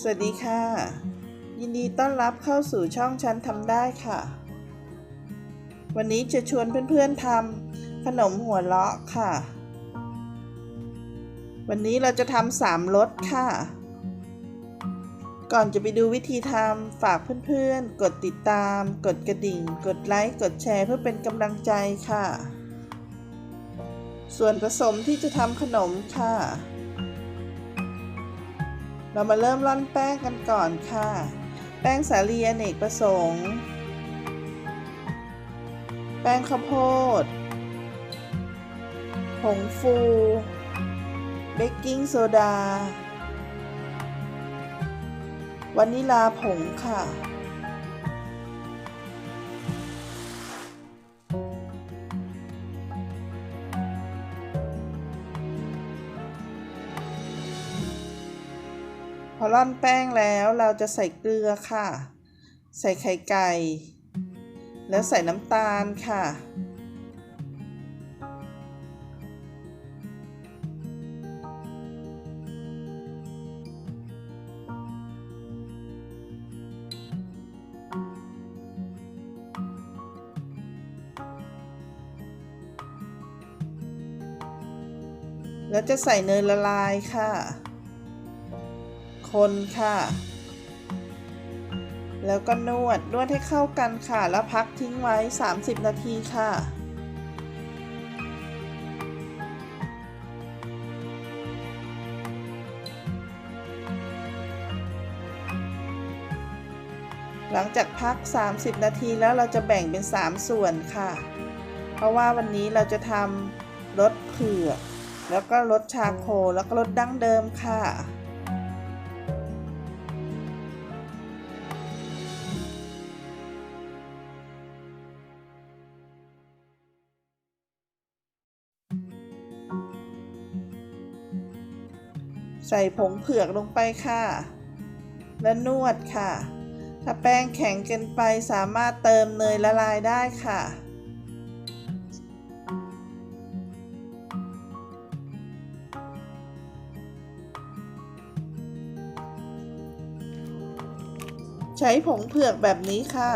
สวัสดีค่ะ ยินดีต้อนรับเข้าสู่ช่องฉันทำได้ค่ะ วันนี้จะชวนเพื่อนๆทำขนมหัวเราะค่ะ วันนี้เราจะทำสามรสค่ะ ก่อนจะไปดูวิธีทำฝากเพื่อนๆ กดติดตาม กดกระดิ่ง กดไลค์ กดแชร์เพื่อเป็นกำลังใจค่ะ ส่วนผสมที่จะทำขนมค่ะ เรามาเริ่มร่อนแป้งกันก่อนค่ะ แป้งสาลีอเนกประสงค์ แป้งข้าวโพด ผงฟู เบกกิ้งโซดาวานิลาผงค่ะ ร่อนแป้งแล้วเราจะใส่เกลือค่ะ ใส่ไข่ไก่ แล้วใส่น้ำตาลค่ะ แล้วจะใส่เนยละลายค่ะ คนค่ะ แล้วก็นวด นวดให้เข้ากันค่ะ แล้วพักทิ้งไว้ 30 นาทีค่ะหลังจากพัก 30 นาทีแล้วเราจะแบ่งเป็น 3 ส่วนค่ะ เพราะว่าวันนี้เราจะทำรสเผือก แล้วก็รสชาโค แล้วก็รสดั้งเดิมค่ะ ใส่ผงเผือกลงไปค่ะ และนวดค่ะ ถ้าแป้งแข็งเกินไปสามารถเติมเนยละลายได้ค่ะ ใช้ผงเผือกแบบนี้ค่ะ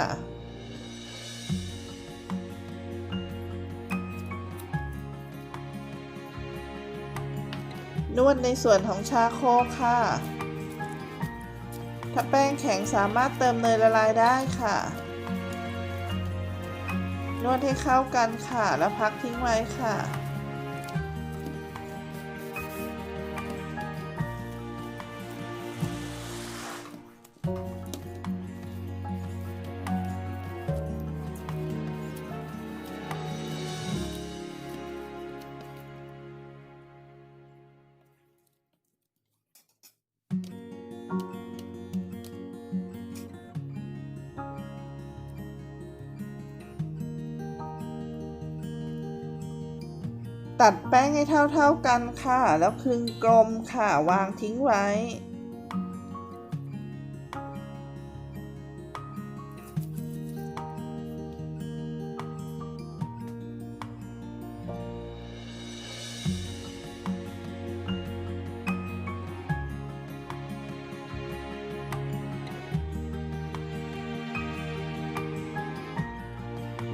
นวดในส่วนของชาโคค่ะ ถ้าแป้งแข็งสามารถเติมเนยละลายได้ค่ะ นวดให้เข้ากันค่ะ แล้วพักทิ้งไว้ค่ะ ตัดแป้งให้เท่าๆกันค่ะ แล้วคลึงกลมค่ะ วางทิ้งไว้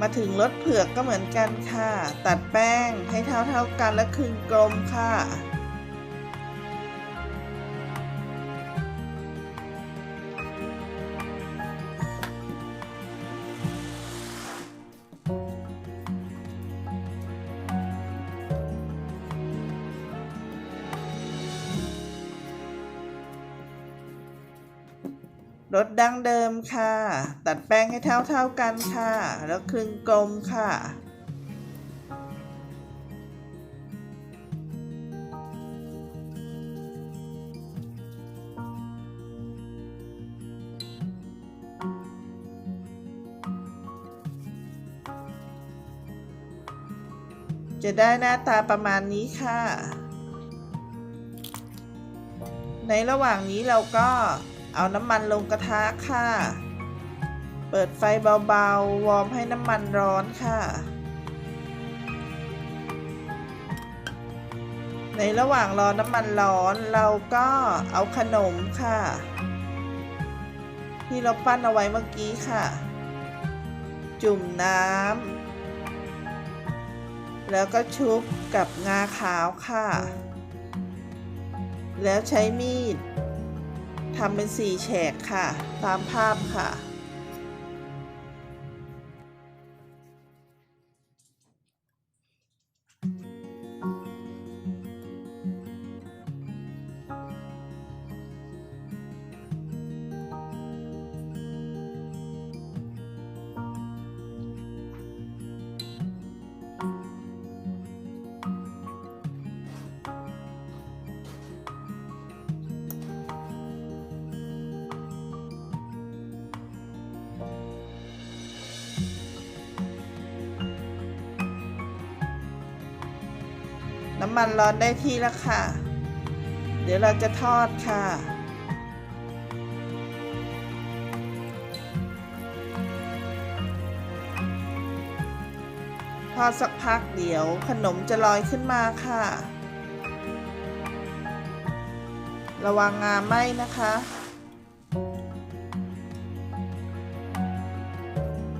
มาถึงรสเผือกก็เหมือนกันค่ะ ตัดแป้งให้เท่าๆกันและคึงกลมค่ะ รสดั้งเดิมค่ะ ตัดแป้งให้เท่าๆกันค่ะ แล้วคลึงกลมค่ะจะได้หน้าตาประมาณนี้ค่ะ ในระหว่างนี้เราก็ เอาน้ำมันลงกระทะค่ะ เปิดไฟเบาๆ วอร์มให้น้ำมันร้อนค่ะ ในระหว่างรอน้ำมันร้อนเราก็เอาขนมค่ะ ที่เราปั้นเอาไว้เมื่อกี้ค่ะ จุ่มน้ำแล้วก็ชุบกับงาขาวค่ะ แล้วใช้มีด ทำเป็นสี่แฉกค่ะ ตามภาพค่ะ น้ำมันร้อนได้ที่แล้วค่ะ เดี๋ยวเราจะทอดค่ะ ทอดสักพักเดี๋ยวขนมจะลอยขึ้นมาค่ะ ระวังงาไหมนะคะ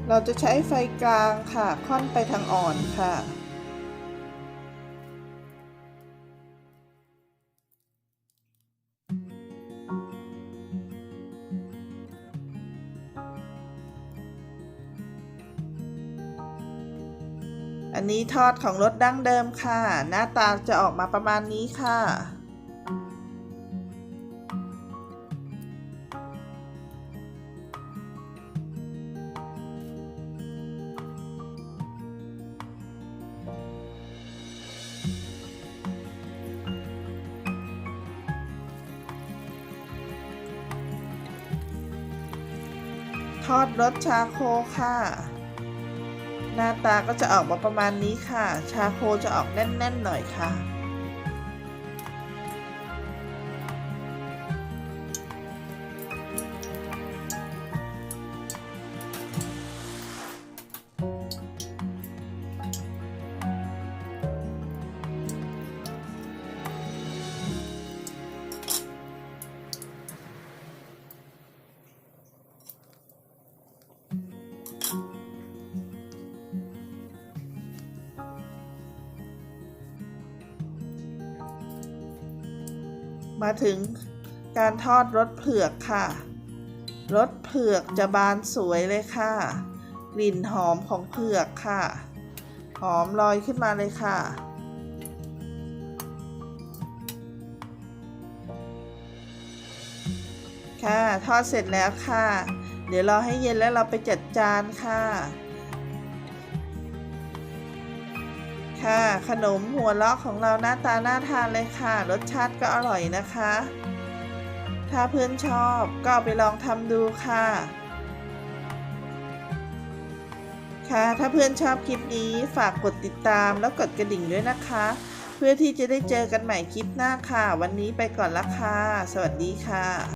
เราจะใช้ไฟกลางค่ะ ค่อนไปทางอ่อนค่ะ นนี้ทอดของรสดั้งเดิมค่ะ หน้าตาจะออกมาประมาณนี้ค่ะ ทอดรสชาโคค่ะ หน้าตาก็จะออกมาประมาณนี้ค่ะ ชาโคจะออกแน่น ๆ หน่อยค่ะ มาถึงการทอดรสเผือกค่ะรสเผือกจะบานสวยเลยค่ะ กลิ่นหอมของเผือกค่ะ หอมลอยขึ้นมาเลยค่ะ ค่ะ ทอดเสร็จแล้วค่ะ เดี๋ยวรอให้เย็นแล้วเราไปจัดจานค่ะ ค่ะ ขนมหัวเลาะของเราหน้าตาน่าทานเลยค่ะ รสชาติก็อร่อยนะคะ ถ้าเพื่อนชอบก็ไปลองทำดูค่ะ ค่ะถ้าเพื่อนชอบคลิปนี้ฝากกดติดตามแล้วกดกระดิ่งด้วยนะคะ เพื่อที่จะได้เจอกันใหม่คลิปหน้าค่ะ วันนี้ไปก่อนละค่ะ สวัสดีค่ะ